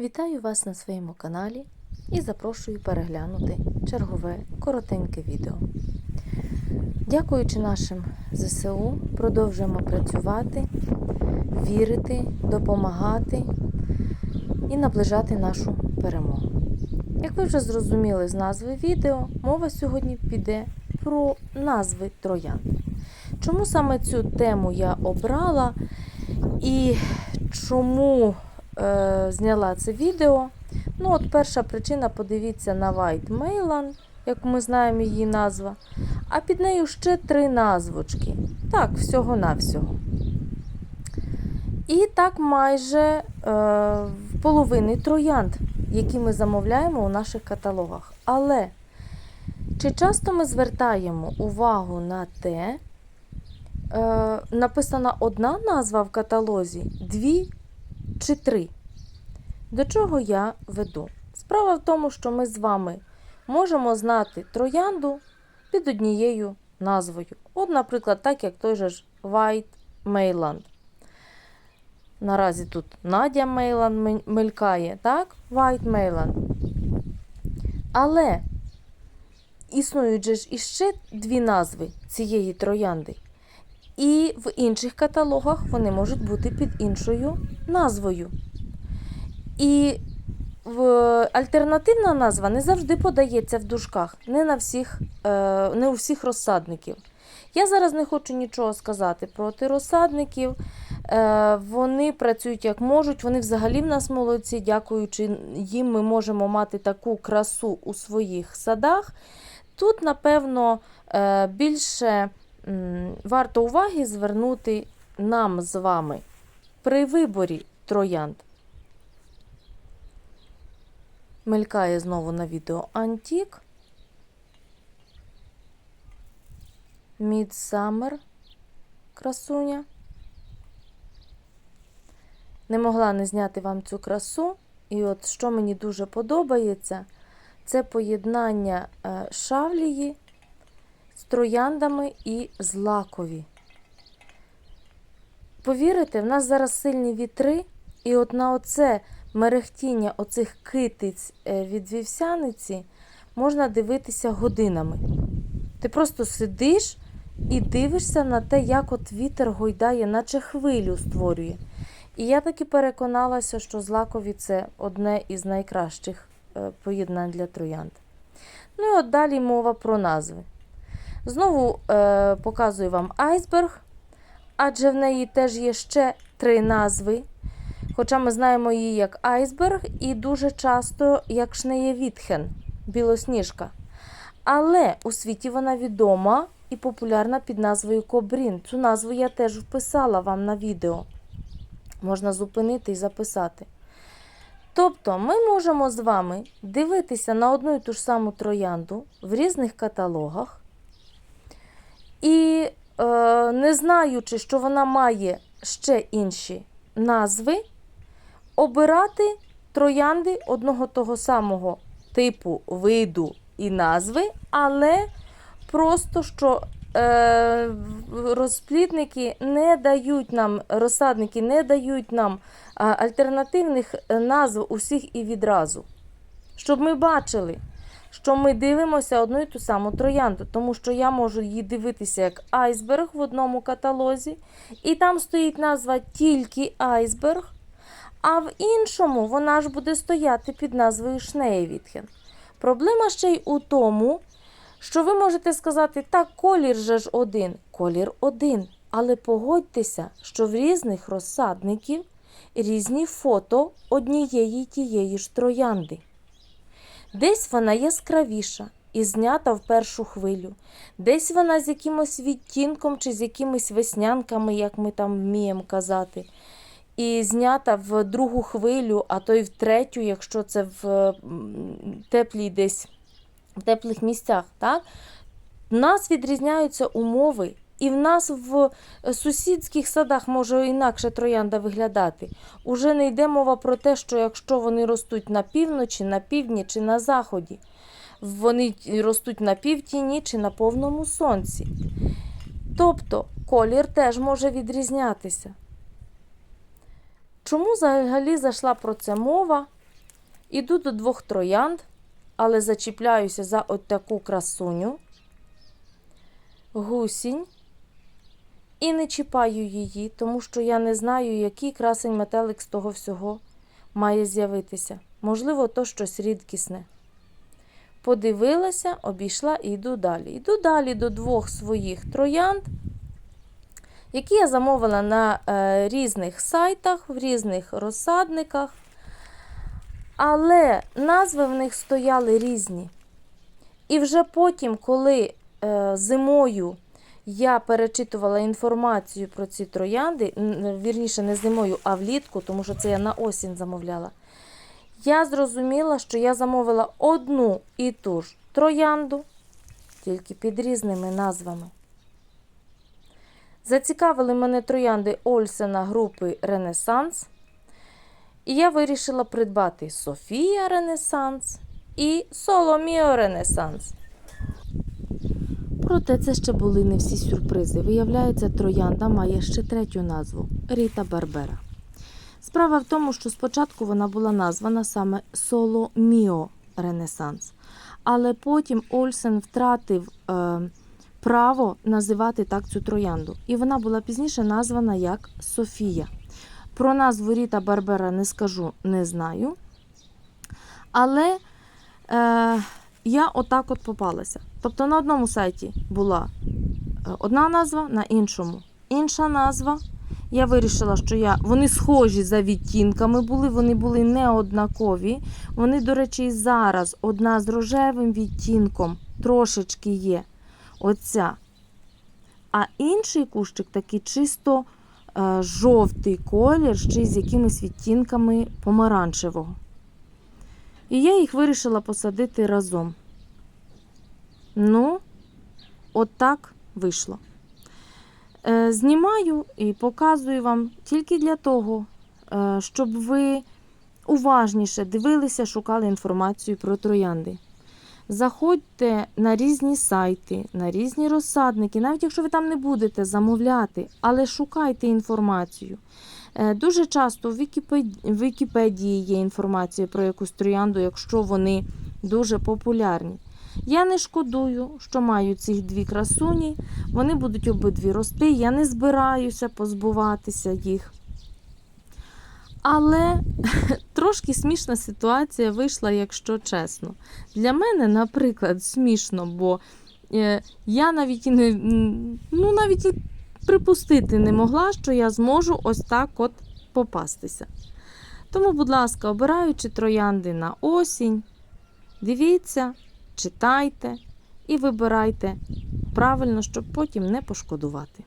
Вітаю вас на своєму каналі і запрошую переглянути чергове коротеньке відео. Дякуючи нашим ЗСУ, продовжуємо працювати, вірити, допомагати і наближати нашу перемогу. Як ви вже зрозуміли з назви відео, мова сьогодні піде про назви троян. Чому саме цю тему я обрала і чому е, зняла це відео? Ну, от перша причина, подивіться на White Mailand, як ми знаємо її назва. А під нею ще три назвочки. Так, всього-навсього. І так майже е, половини троянд, які ми замовляємо у наших каталогах. Але чи часто ми звертаємо увагу на те, е, написана одна назва в каталозі, дві чи три? До чого я веду? Справа в тому, що ми з вами можемо знати троянду під однією назвою. От, наприклад, так як той же ж White Mailand. Наразі тут Надя Мейланд мелькає, так? White Mailand. Але існують же ж іще дві назви цієї троянди. І в інших каталогах вони можуть бути під іншою назвою. І в альтернативна назва не завжди подається в дужках, не, на всіх, е, не у всіх розсадників. Я зараз не хочу нічого сказати проти розсадників. Е, Вони працюють як можуть, вони взагалі в нас молодці, дякуючи їм, ми можемо мати таку красу у своїх садах. Тут, напевно, е, більше варто уваги звернути нам з вами при виборі троянд. Мелькає знову на відео Антік. Мідсаммер красуня. Не могла не зняти вам цю красу. І от що мені дуже подобається, це поєднання е, шавлії з трояндами і з лакові. Повірите, в нас зараз сильні вітри, і от на оце мерехтіння оцих китиць е, від вівсяниці можна дивитися годинами. Ти просто сидиш і дивишся на те, як от вітер гойдає, наче хвилю створює. І я таки переконалася, що злакові це одне із найкращих е, поєднань для троянд. Ну і от далі мова про назви. Знову е, показую вам айсберг, адже в неї теж є ще три назви. Хоча ми знаємо її як айсберг і дуже часто як шнеєвітхен, білосніжка. Але у світі вона відома і популярна під назвою Кобрін. Цю назву я теж вписала вам на відео. Можна зупинити і записати. Тобто ми можемо з вами дивитися на одну і ту ж саму троянду в різних каталогах. І е, не знаючи, що вона має ще інші назви, обирати троянди одного того самого типу, виду і назви, але просто що е, розплідники не дають нам, розсадники не дають нам альтернативних е, назв усіх і відразу. Щоб ми бачили, що ми дивимося одну і ту саму троянду, тому що я можу її дивитися як айсберг в одному каталозі, і там стоїть назва тільки айсберг, а в іншому вона ж буде стояти під назвою Шнеєвітхен. Проблема ще й у тому, що ви можете сказати, так, колір же ж один, колір один. Але погодьтеся, що в різних розсадників різні фото однієї тієї ж троянди. Десь вона яскравіша і знята в першу хвилю, десь вона з якимось відтінком чи з якимись веснянками, як ми там вміємо казати, і знята в другу хвилю, а то й в третю, якщо це в теплій десь в теплих місцях. Так? Нас відрізняються умови, і в нас в сусідських садах може інакше троянда виглядати. Уже не йде мова про те, що якщо вони ростуть на півночі, на півдні чи на заході, вони ростуть на півтіні чи на повному сонці. Тобто колір теж може відрізнятися. Чому взагалі зайшла про це мова? Іду до двох троянд, але зачіпляюся за от таку красуню, гусінь, і не чіпаю її, тому що я не знаю, який красень метелик з того всього має з'явитися. Можливо, то щось рідкісне. Подивилася, обійшла і йду далі. Йду далі до двох своїх троянд, які я замовила на е, різних сайтах, в різних розсадниках. Але назви в них стояли різні. І вже потім, коли е, зимою я перечитувала інформацію про ці троянди, вірніше, не зимою, а влітку, тому що це я на осінь замовляла. Я зрозуміла, що я замовила одну і ту ж троянду, тільки під різними назвами. Зацікавили мене троянди Ольсена групи Ренесанс. І я вирішила придбати Софія Ренесанс і Соломіо Ренесанс. Проте це ще були не всі сюрпризи. Виявляється, троянда має ще третю назву Ріта Барбера. Справа в тому, що спочатку вона була названа саме Соломіо Ренесанс, але потім Ольсен втратив е, право називати так цю троянду, і вона була пізніше названа як Софія. Про назву Ріта Барбера не скажу, не знаю. Але е, я отак от попалася. Тобто на одному сайті була е, одна назва, на іншому інша назва. Я вирішила, що я вони схожі за відтінками були, вони були не однакові. Вони, до речі, зараз одна з рожевим відтінком трошечки є. Оця. А інший кущик такий чисто е, жовтий колір, ще з якимись відтінками помаранчевого. І я їх вирішила посадити разом. Ну, от так вийшло. Е, Знімаю і показую вам тільки для того, е, щоб ви уважніше дивилися, шукали інформацію про троянди. Заходьте на різні сайти, на різні розсадники, навіть якщо ви там не будете замовляти, але шукайте інформацію. Е, Дуже часто в Вікіпедії, є інформація про якусь троянду, якщо вони дуже популярні. Я не шкодую, що маю ці дві красуні. Вони будуть обидві рости. Я не збираюся позбуватися їх. Але трошки смішна ситуація вийшла, якщо чесно. Для мене, наприклад, смішно, бо е, я навіть і не ну, навіть і припустити не могла, що я зможу ось так от попастися. Тому, будь ласка, обираючи троянди на осінь, дивіться, читайте і вибирайте правильно, щоб потім не пошкодувати.